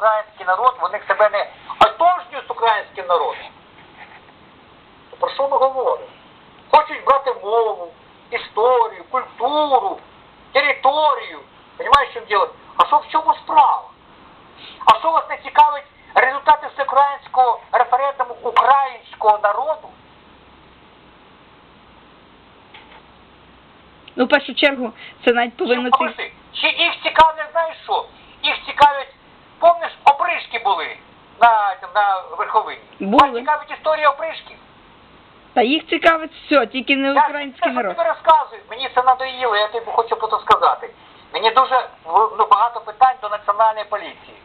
український народ, вони себе не отожнюють з українським народом. То про що ми говоримо? Хочуть брати мову, історію, культуру, територію. Понимаєш, що діло? А що в чому справа? А що вас не цікавить результати всеукраїнського референдуму українського народу? Ну, в першу чергу, це навіть повинно чи їх цікавлять, знаєш що? Їх цікавлять, помниш, опришки були на, на верховині? Вас цікавить історія опришків? Та їх цікавить все, тільки не Я український народ. тобі розказую, мені це надоїло, я тобі хочу про це сказати. Мені дуже ну, багато питань до національної поліції.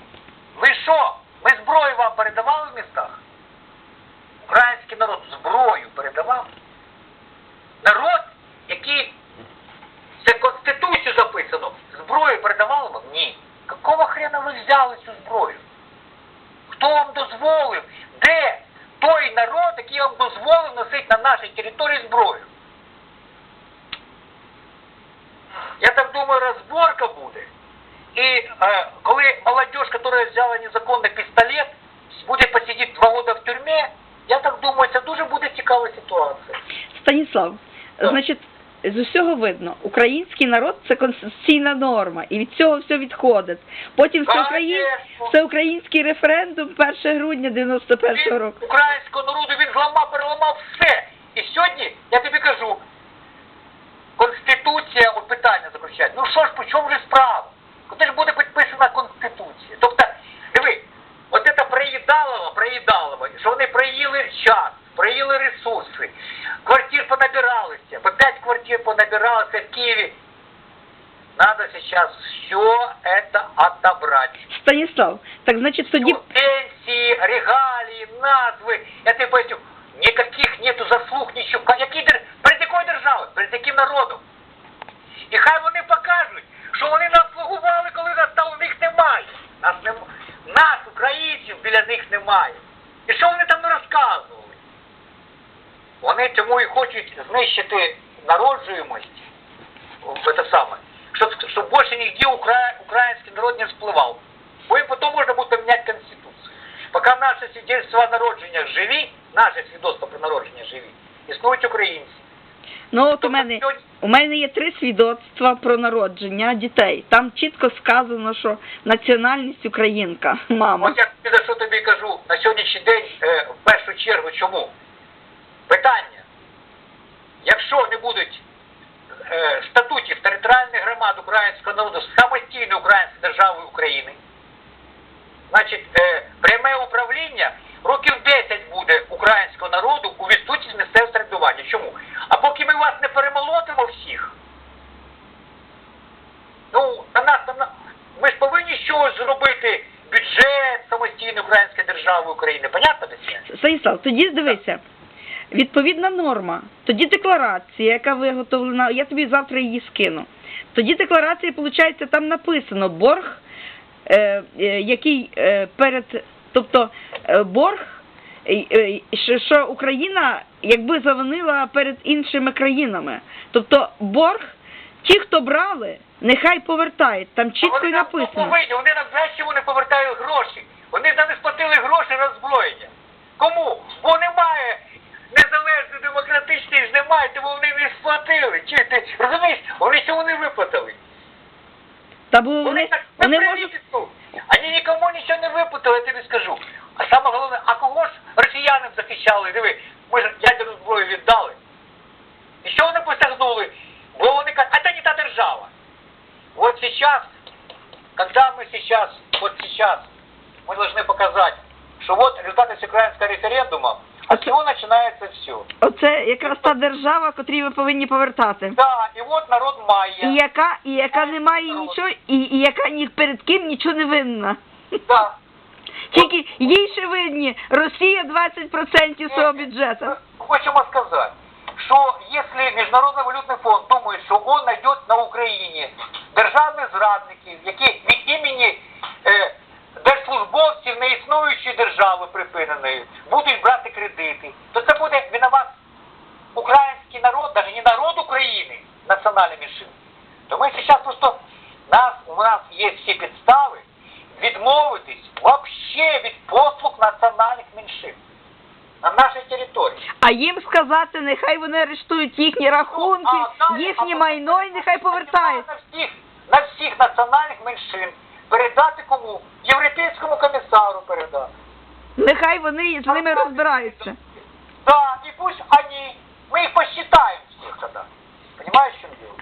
Ви що? Ми зброю вам передавали в містах? Український народ зброю передавав? Народ, який це Конституцію записано, зброю передавали вам? Ні. Какого хрена ви взяли цю зброю? Хто вам дозволив? Де той народ, який вам дозволив носити на нашій території зброю? Я так думаю, розборка буде. І е, коли молодежь, которая взяла незаконний пістолет, буде посидіти два роки в тюрмі, я так думаю, це дуже буде цікава ситуація. Станіслав, Так. значить, З усього видно, український народ це конституційна норма, і від цього все відходить. Потім всеукраїн... український всеукраїнський референдум 1 грудня 91-го року. українського народу він зламав, переламав все. І сьогодні, я тобі кажу, Конституція, от питання заключає. Ну що ж, понабиралося в Києві. Надо сейчас все это отобрать. Станіслав, так значить тоді Ну, пенсии, регалии, назвы, я тебе поясню, никаких нету заслуг, нічого. Які, дер- перед якою державою? Перед яким народом? І хай вони покажуть, що вони нас слугували, коли нас там у них немає. Нас, нем... нас, українців, біля них немає. І що вони там не розказували? Вони тому і хочуть знищити народжуємость, В это самое, щоб, щоб більше нігде укра... український народ не вспливав. Бо і потім можна буде поміняти Конституцію. Поки наше свідоцтво о народженнях живі, наше свідоцтво про народження живі, існують українці. ну от у мене у мене є три свідоцтва про народження дітей. Там чітко сказано, що національність українка, мама. От я за що тобі кажу на сьогоднішній день, е, в першу чергу, чому? Питання. Якщо не будуть е, статутів територіальних громад українського народу самостійної української держави України, значить, е, пряме управління років 10 буде українського народу у відсутність місцевого середування. Чому? А поки ми вас не перемолотимо всіх, ну, на нас, на, ми ж повинні щось зробити, бюджет самостійної української держави України. Понятно десь? Станіслав, тоді дивися. Відповідна норма, тоді декларація, яка виготовлена, я тобі завтра її скину. Тоді декларація, виходить, там написано борг, е, е, який е, перед, тобто борг, що, Україна якби завинила перед іншими країнами. Тобто борг, ті, хто брали, нехай повертають. Там чітко вони написано. повинні, вони нам знаєш, чому не повертають гроші. Вони нам не сплатили гроші на зброєння. Кому? демократичної ж немає, тому вони не сплатили. Чи ти розумієш? Вони цього не виплатили. Та бо Вони вони, так вони не можуть привітку. Вони нікому нічого не виплатили, я тобі скажу. А саме головне, а кого ж росіянам захищали? Диви, ми ж ядерну зброю віддали. І що вони посягнули? Бо вони кажуть, а це не та держава. Вот сейчас, когда мы сейчас, вот сейчас, мы должны показать, что вот результаты всеукраинского референдума, а чего начинается все. Оце якраз та держава, котрій ви повинні повертати. Да, и вот народ майя. І яка, і яка не має нічого, і, і яка ні перед ким нічого не винна. Да. Тільки їй ще винні Росія 20% свого бюджету. Хочемо сказати, що якщо Міжнародний валютний фонд думає, що він знайде на Україні державних зрадників, які від імені е, держслужбовців неіснуючої держави припиненої будуть брати кредити, то це буде виноват український народ, навіть не народ України, національні меншини. То ми зараз просто нас, у нас є всі підстави відмовитись вообще від послуг національних меншин на нашій території. А їм сказати, нехай вони арештують їхні рахунки, Ну, їхнє майно і нехай повертають. На всіх, на всіх національних меншин передати кому? Передати. Нехай вони з ними розбираються. Да, и пусть они, мы их посчитаем всех тогда. Понимаешь, в чем дело?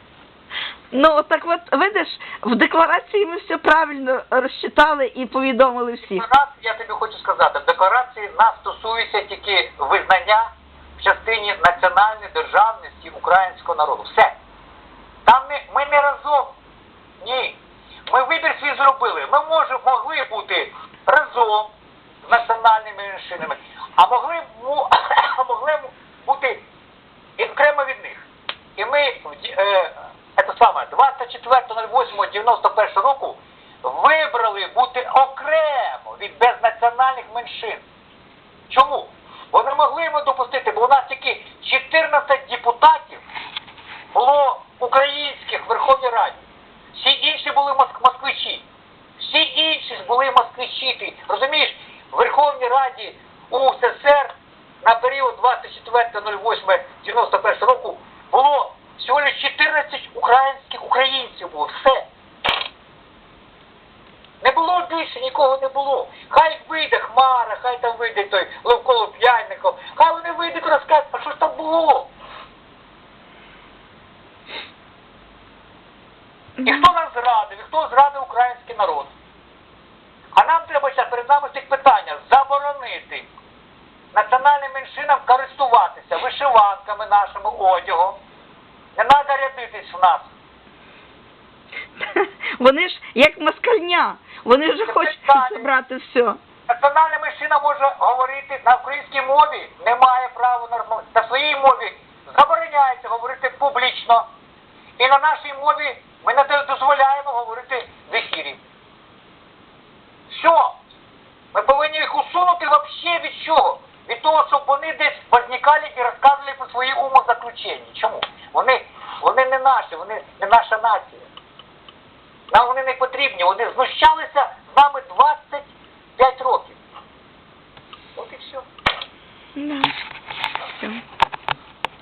Ну, так от, видиш, в декларації ми все правильно розчитали і повідомили всіх. Декларації, я тобі хочу сказати, в декларації нас стосується тільки визнання в частині національної державності українського народу. Все. Там не, ми не разом. Ні. Ми вибір свій зробили. Ми може, могли бути разом національними меншинами, а могли, б могли бути і окремо від них. І ми е, це саме 24.08.91 року вибрали бути окремо від безнаціональних меншин. Чому? Бо не могли ми допустити, бо у нас тільки 14 депутатів було українських в Верховній Раді. Всі інші були москвичі. Всі інші були москвичі. Ти розумієш, Раді УССР на період 24.08.91 року було всього лише 14 українських українців було. Все. Не було більше, нікого не було. Хай вийде Хмара, хай там вийде той Левколо П'ятников, хай вони вийдуть розкажуть, а що ж там було? І хто нас зрадив, і хто зрадив український народ? А нам треба зараз перед нами стоїть питання заборонити національним меншинам користуватися вишиванками нашими одягом. Не треба рядитись в нас. Вони ж як москальня, вони вже хочуть забрати все. Національна меншина може говорити на українській мові, не має права на. На своїй мові забороняється говорити публічно. І на нашій мові ми не дозволяємо говорити в ефірі. Все. Ми повинні їх усунути взагалі від чого? Від того, щоб вони десь возникали і розказували про свої умозаключення. Чому? Вони, вони не наші, вони не наша нація. Нам вони не потрібні. Вони знущалися з нами 25 років. От і все. Да. Все.